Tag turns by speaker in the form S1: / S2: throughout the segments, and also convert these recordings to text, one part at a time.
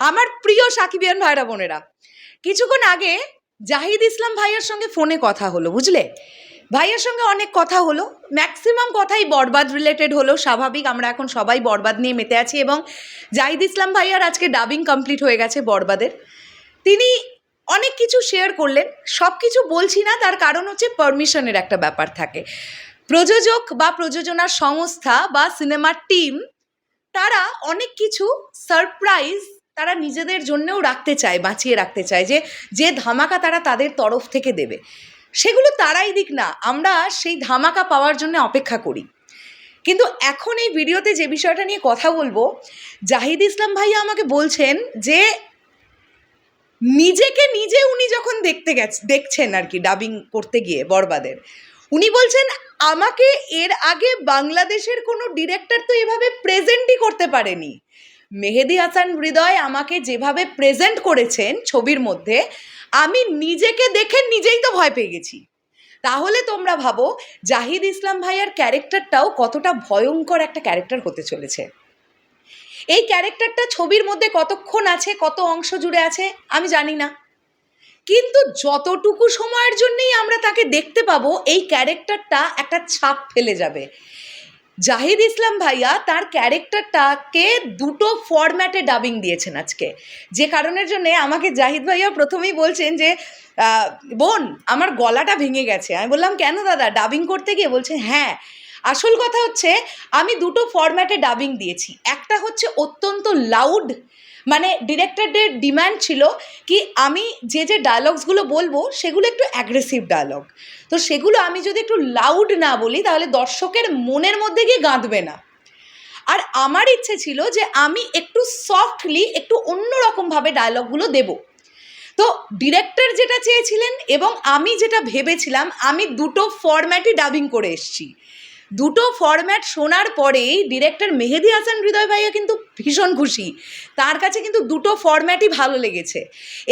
S1: আমার প্রিয় সাকিবিয়ান ভাইরা বোনেরা, কিছুক্ষণ আগে জাহিদ ইসলাম ভাইয়ার সঙ্গে ফোনে কথা হলো, বুঝলে? ভাইয়ার সঙ্গে অনেক কথা হলো, ম্যাক্সিমাম কথাই বরবাদ রিলেটেড হলো, স্বাভাবিক আমরা এখন সবাই বরবাদ নিয়ে মেতে আছি এবং জাহিদ ইসলাম ভাইয়ার আজকে ডাবিং কমপ্লিট হয়ে গেছে বরবাদের। তিনি অনেক কিছু শেয়ার করলেন সব কিছু বলছি না, তার কারণ হচ্ছে পারমিশনের একটা ব্যাপার থাকে। প্রযোজক বা প্রযোজনা সংস্থা বা সিনেমার টিম তারা অনেক কিছু সারপ্রাইজ তারা নিজেদের জন্যেও রাখতে চায়, বাঁচিয়ে রাখতে চায় যে যে ধামাকা তারা তাদের তরফ থেকে দেবে। সেগুলো তারাই দিক না, আমরা সেই ধামাকা পাওয়ার জন্য অপেক্ষা করি। কিন্তু এখন এই ভিডিওতে যে বিষয়টা নিয়ে কথা বলব, জাহিদ ইসলাম ভাইয়া আমাকে বলছেন যে, নিজেকে নিজে উনি যখন দেখতে গেছে, দেখছেন আর কি ডাবিং করতে গিয়ে বরবাদের, উনি বলছেন, আমাকে এর আগে বাংলাদেশের কোনো ডিরেক্টর তো এভাবে প্রেজেন্টই করতে পারেনি। মেহেদি হাসান হৃদয় আমাকে যেভাবে প্রেজেন্ট করেছেন ছবির মধ্যে, আমি নিজেকে দেখে নিজেই তো ভয় পেয়ে গেছি। তাহলে তোমরা ভাবো, জাহিদ ইসলাম ভাইয়ার ক্যারেক্টারটাও কতটা ভয়ঙ্কর একটা ক্যারেক্টার হতে চলেছে। এই ক্যারেক্টারটা ছবির মধ্যে কতক্ষণ আছে, কত অংশ জুড়ে আছে, আমি জানি না। কিন্তু যতটুকু সময়ের জন্যই আমরা তাকে দেখতে পাবো, এই ক্যারেক্টারটা একটা ছাপ ফেলে যাবে। জাহিদ ইসলাম ভাইয়া তার ক্যারেক্টারটাকে দুটো ফরম্যাটে ডাবিং দিয়েছেন আজকে। যে কারণের জন্য আমাকে জাহিদ ভাইয়া প্রথমেই বলছেন যে বোন, আমার গলাটা ভেঙে গেছে। আমি বললাম, কেন দাদা? ডাবিং করতে গিয়ে? বলছে হ্যাঁ আসল কথা হচ্ছে আমি দুটো ফরম্যাটে ডাবিং দিয়েছি। একটা হচ্ছে অত্যন্ত লাউড মানে ডিরেক্টরদের ডিমান্ড ছিল কি আমি যে যে ডায়লগসগুলো বলব, সেগুলো একটু অ্যাগ্রেসিভ ডায়লগ তো সেগুলো আমি যদি একটু লাউড না বলি, তাহলে দর্শকের মনের মধ্যে গিয়ে গাঁদবে না। আর আমার ইচ্ছে ছিল যে আমি একটু সফটলি একটু অন্যরকমভাবে ডায়লগগুলো দেবো। তো ডিরেক্টর যেটা চেয়েছিলেন এবং আমি যেটা ভেবেছিলাম, আমি দুটো ফরম্যাটই ডাবিং করে এসেছি। দুটো ফরম্যাট শোনার পরেই ডিরেক্টর মেহেদি হাসান হৃদয় ভাইয়া কিন্তু ভীষণ খুশি। তার কাছে কিন্তু দুটো ফরম্যাটই ভালো লেগেছে।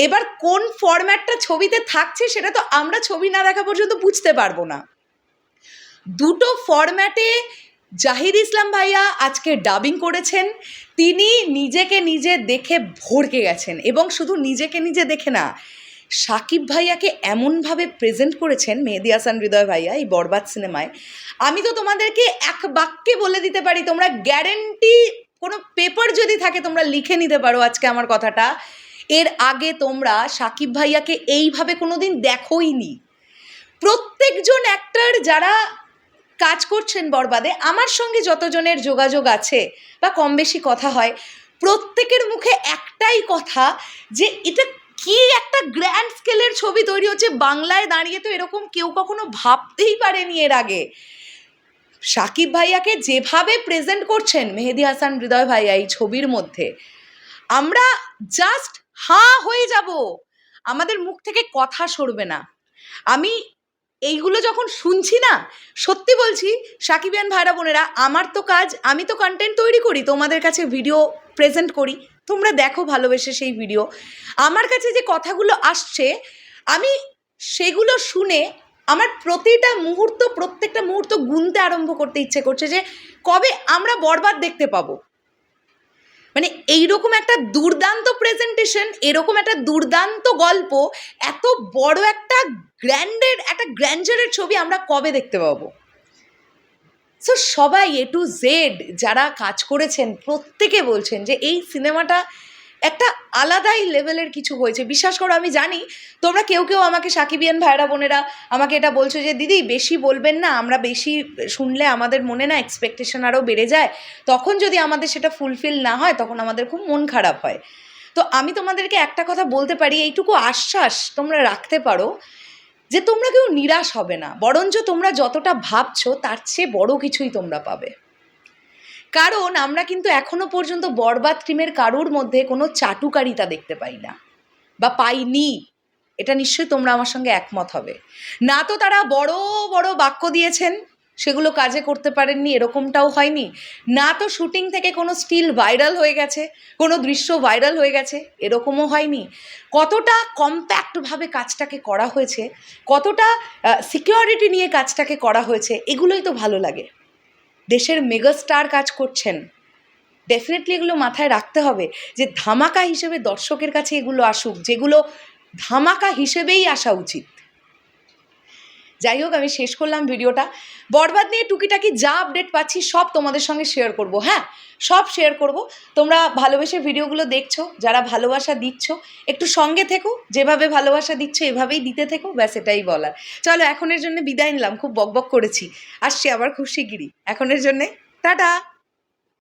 S1: এবার কোন ফরম্যাটটা ছবিতে থাকছে সেটা তো আমরা ছবি না দেখা পর্যন্ত বুঝতে পারব না। দুটো ফরম্যাটে জাহির ইসলাম ভাইয়া আজকে ডাবিং করেছেন। তিনি নিজেকে নিজে দেখে ভরকে গেছেন এবং শুধু নিজেকে নিজে দেখে না, সাকিব ভাইয়াকে এমনভাবে প্রেজেন্ট করেছেন মেহেদি হাসান, হৃদয় ভাইয়া এই বরবাদ সিনেমায় আমি তো তোমাদেরকে এক বাক্যে বলে দিতে পারি, তোমরা গ্যারেন্টি কোনো পেপার যদি থাকে, তোমরা লিখে নিতে পারো আজকে আমার কথাটা। এর আগে তোমরা সাকিব ভাইয়াকে এইভাবে কোনো কোনোদিন দেখোইনি। প্রত্যেকজন অ্যাক্টার যারা কাজ করছেন বরবাদে, আমার সঙ্গে যতজনের যোগাযোগ আছে বা কম বেশি কথা হয়, প্রত্যেকের মুখে একটাই কথা যে, এটা কি একটা গ্র্যান্ড স্কেলের ছবি তৈরি হচ্ছে, বাংলায় দাঁড়িয়ে তো এরকম কেউ কখনো ভাবতেই পারেনি এর আগে। সাকিব ভাইয়াকে যেভাবে প্রেজেন্ট করছেন, মেহেদি হাসান, হৃদয় ভাইয়া এই ছবির মধ্যে, আমরা জাস্ট হাঁ হয়ে যাব। আমাদের মুখ থেকে কথা সরবে না। আমি এইগুলো যখন শুনছি না, সত্যি বলছি সাকিবিয়ান ভাইরা বোনেরা, আমার তো কাজ, আমি তো কন্টেন্ট তৈরি করি, তোমাদের কাছে ভিডিও প্রেজেন্ট করি, তোমরা দেখো ভালোবেসে সেই ভিডিও আমার কাছে যে কথাগুলো আসছে, আমি সেগুলো শুনে আমার প্রতিটা মুহূর্ত, প্রত্যেকটা মুহূর্ত গুনতে আরম্ভ করতে ইচ্ছে করছে যে কবে আমরা বরবাদ দেখতে পাবো। মানে এইরকম একটা দুর্দান্ত প্রেজেন্টেশন এরকম একটা দুর্দান্ত গল্প, এত বড় একটা গ্র্যান্ডের, একটা গ্র্যান্ডারের ছবি আমরা কবে দেখতে পাবো? সো সবাই এ টু জেড যারা কাজ করেছেন, প্রত্যেকে বলছেন যে এই সিনেমাটা একটা আলাদাই লেভেলের কিছু হয়েছে। বিশ্বাস করো, আমি জানি তোমরা কেউ কেউ আমাকে সাকিবিয়ান ভাইরা বোনেরা আমাকে এটা বলছো যে, দিদি, বেশি বলবেন না, আমরা বেশি শুনলে আমাদের মনে না এক্সপেকটেশন আরও বেড়ে যায়। তখন যদি আমাদের সেটা ফুলফিল না হয়, তখন আমাদের খুব মন খারাপ হয়। তো আমি তোমাদেরকে একটা কথা বলতে পারি, এইটুকু আশ্বাস তোমরা রাখতে পারো যে, তোমরা কেউ নিরাশ হবে না। বরঞ্চ তোমরা যতটা ভাবছ, তার চেয়ে বড় কিছুই তোমরা পাবে। কারণ আমরা কিন্তু এখনও পর্যন্ত বরবাদ টিমের কারুর মধ্যে কোনো চাটুকারিতা দেখতে পাই না বা পাইনি। এটা নিশ্চয়ই তোমরা আমার সঙ্গে একমত হবে। না তো তারা বড় বড় বাক্য দিয়েছেন, সেগুলো কাজে করতে পারেননি, এরকমটাও হয়নি। না তো শুটিং থেকে কোনো স্টিল ভাইরাল হয়ে গেছে, কোনো দৃশ্য ভাইরাল হয়ে গেছে, এরকমও হয়নি। কতটা কম্প্যাক্টভাবে কাজটাকে করা হয়েছে, কতটা সিকিউরিটি নিয়ে কাজটাকে করা হয়েছে, এগুলোই তো ভালো লাগে। দেশের মেগাস্টার কাজ করছেন। ডেফিনেটলি এগুলো মাথায় রাখতে হবে যে ধামাকা হিসেবে দর্শকের কাছে এগুলো আসুক, যেগুলো ধামাকা হিসেবেই আসা উচিত। যাই হোক, আমি শেষ করলাম ভিডিওটা। বরবাদ নিয়ে টুকিটাকি যা আপডেট পাচ্ছি, সব তোমাদের সঙ্গে শেয়ার করব হ্যাঁ? সব শেয়ার করব। তোমরা ভালোবেসে ভিডিওগুলো দেখছ, যারা ভালোবাসা দিচ্ছ, একটু সঙ্গে থেকো, যেভাবে ভালোবাসা দিচ্ছ, এভাবেই দিতে থেকো, ব্যাস এটাই বলার। চলো, এখনের জন্য বিদায় নিলাম, খুব বকবক করেছি। আসছি আবার খুব শিগগিরি এখনের জন্যে, টাটা!